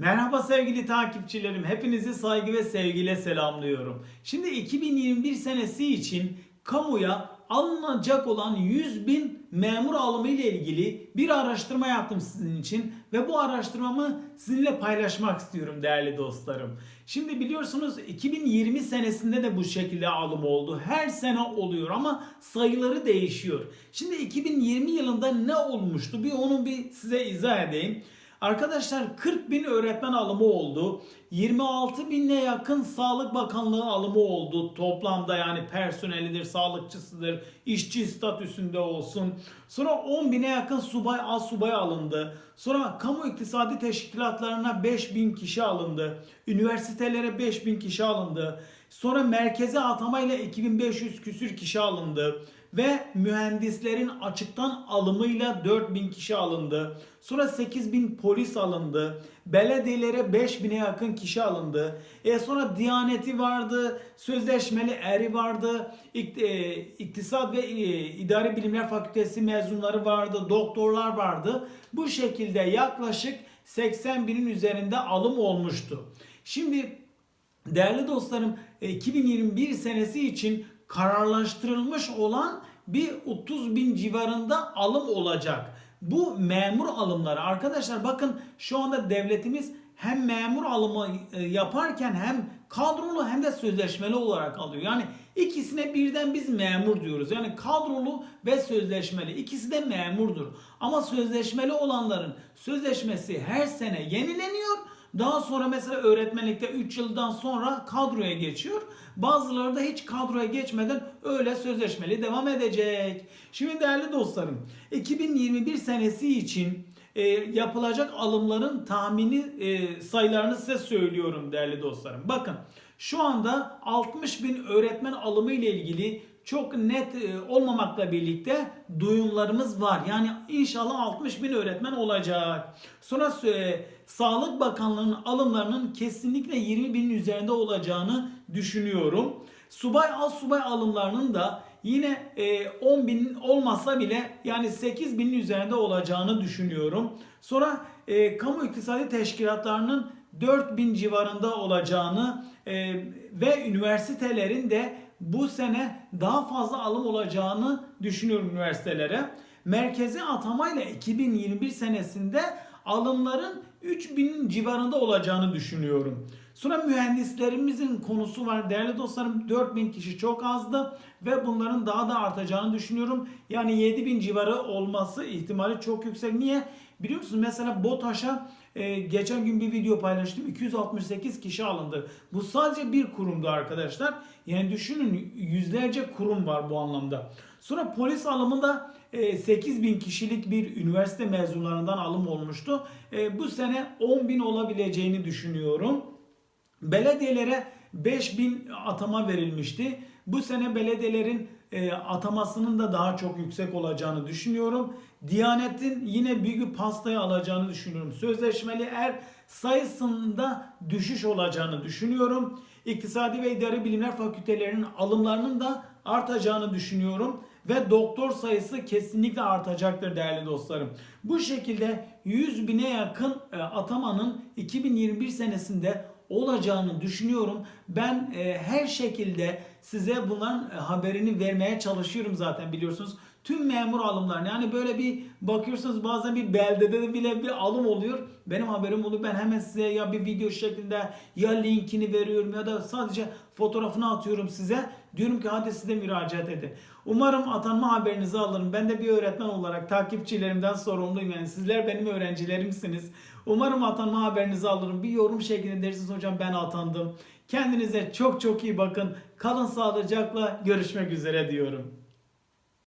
Merhaba sevgili takipçilerim. Hepinizi saygı ve sevgiyle selamlıyorum. Şimdi 2021 senesi için kamuya alınacak olan 100 bin memur alımı ile ilgili bir araştırma yaptım sizin için ve bu araştırmamı sizinle paylaşmak istiyorum değerli dostlarım. Şimdi biliyorsunuz 2020 senesinde de bu şekilde alım oldu. Her sene oluyor ama sayıları değişiyor. Şimdi 2020 yılında ne olmuştu? Bir onu bir size izah edeyim. Arkadaşlar 40 bin öğretmen alımı oldu. 26 bine yakın Sağlık Bakanlığı alımı oldu. Toplamda yani personelidir, sağlıkçısıdır, işçi statüsünde olsun. Sonra 10 bine yakın subay, az subay alındı. Sonra kamu iktisadi teşkilatlarına 5 bin kişi alındı. Üniversitelere 5 bin kişi alındı. Sonra merkeze atamayla 2500 küsür kişi alındı ve mühendislerin açıktan alımıyla 4000 kişi alındı. Sonra 8000 polis alındı. Belediyelere 5000'e yakın kişi alındı. E sonra Diyaneti vardı, sözleşmeli eri vardı, e, iktisat ve e, idari bilimler fakültesi mezunları vardı, doktorlar vardı. Bu şekilde yaklaşık 80 binin üzerinde alım olmuştu. Şimdi Değerli dostlarım e, 2021 senesi için kararlaştırılmış olan bir 30 bin civarında alım olacak. Bu memur alımları arkadaşlar bakın şu anda devletimiz hem memur alımı e, yaparken hem kadrolu hem de sözleşmeli olarak alıyor. Yani ikisine birden biz memur diyoruz. Yani kadrolu ve sözleşmeli ikisi de memurdur. Ama sözleşmeli olanların sözleşmesi her sene yenileniyor. Daha sonra mesela öğretmenlikte 3 yıldan sonra kadroya geçiyor. Bazıları da hiç kadroya geçmeden öyle sözleşmeli devam edecek. Şimdi değerli dostlarım 2021 senesi için e, yapılacak alımların tahmini e, sayılarını size söylüyorum değerli dostlarım. Bakın şu anda 60 bin öğretmen alımı ile ilgili çok net e, olmamakla birlikte duyumlarımız var. Yani inşallah 60 bin öğretmen olacak. Sonra e, Sağlık Bakanlığı'nın alımlarının kesinlikle 20 binin üzerinde olacağını düşünüyorum. Subay az subay alımlarının da yine e, 10 bin olmasa bile yani 8 binin üzerinde olacağını düşünüyorum. Sonra e, kamu iktisadi teşkilatlarının 4000 civarında olacağını e, ve üniversitelerin de bu sene daha fazla alım olacağını düşünüyorum üniversitelere. Merkezi atamayla 2021 senesinde alımların 3000 civarında olacağını düşünüyorum. Sonra mühendislerimizin konusu var. Değerli dostlarım 4000 kişi çok azdı ve bunların daha da artacağını düşünüyorum. Yani 7000 civarı olması ihtimali çok yüksek. Niye? Biliyor musunuz mesela BOTAŞ'a e, geçen gün bir video paylaştım. 268 kişi alındı. Bu sadece bir kurumdu arkadaşlar. Yani düşünün yüzlerce kurum var bu anlamda. Sonra polis alımında e, 8 bin kişilik bir üniversite mezunlarından alım olmuştu. E, bu sene 10 bin olabileceğini düşünüyorum. Belediyelere 5000 atama verilmişti. Bu sene belediyelerin e, atamasının da daha çok yüksek olacağını düşünüyorum. Diyanet'in yine büyük bir pastayı alacağını düşünüyorum. Sözleşmeli er sayısında düşüş olacağını düşünüyorum. İktisadi ve İdari Bilimler Fakültelerinin alımlarının da artacağını düşünüyorum ve doktor sayısı kesinlikle artacaktır değerli dostlarım. Bu şekilde 100 bine yakın e, atamanın 2021 senesinde olacağını düşünüyorum. Ben e, her şekilde size bunların e, haberini vermeye çalışıyorum zaten biliyorsunuz. Tüm memur alımlarını yani böyle bir bakıyorsunuz bazen bir beldede de bile bir alım oluyor. Benim haberim oluyor. Ben hemen size ya bir video şeklinde ya linkini veriyorum ya da sadece fotoğrafını atıyorum size. Diyorum ki hadi size müracaat edin. Umarım atanma haberinizi alırım. Ben de bir öğretmen olarak takipçilerimden sorumluyum. Yani sizler benim öğrencilerimsiniz. Umarım atanma haberinizi alırım. Bir yorum şeklinde dersiniz hocam ben atandım. Kendinize çok çok iyi bakın. Kalın sağlıcakla görüşmek üzere diyorum.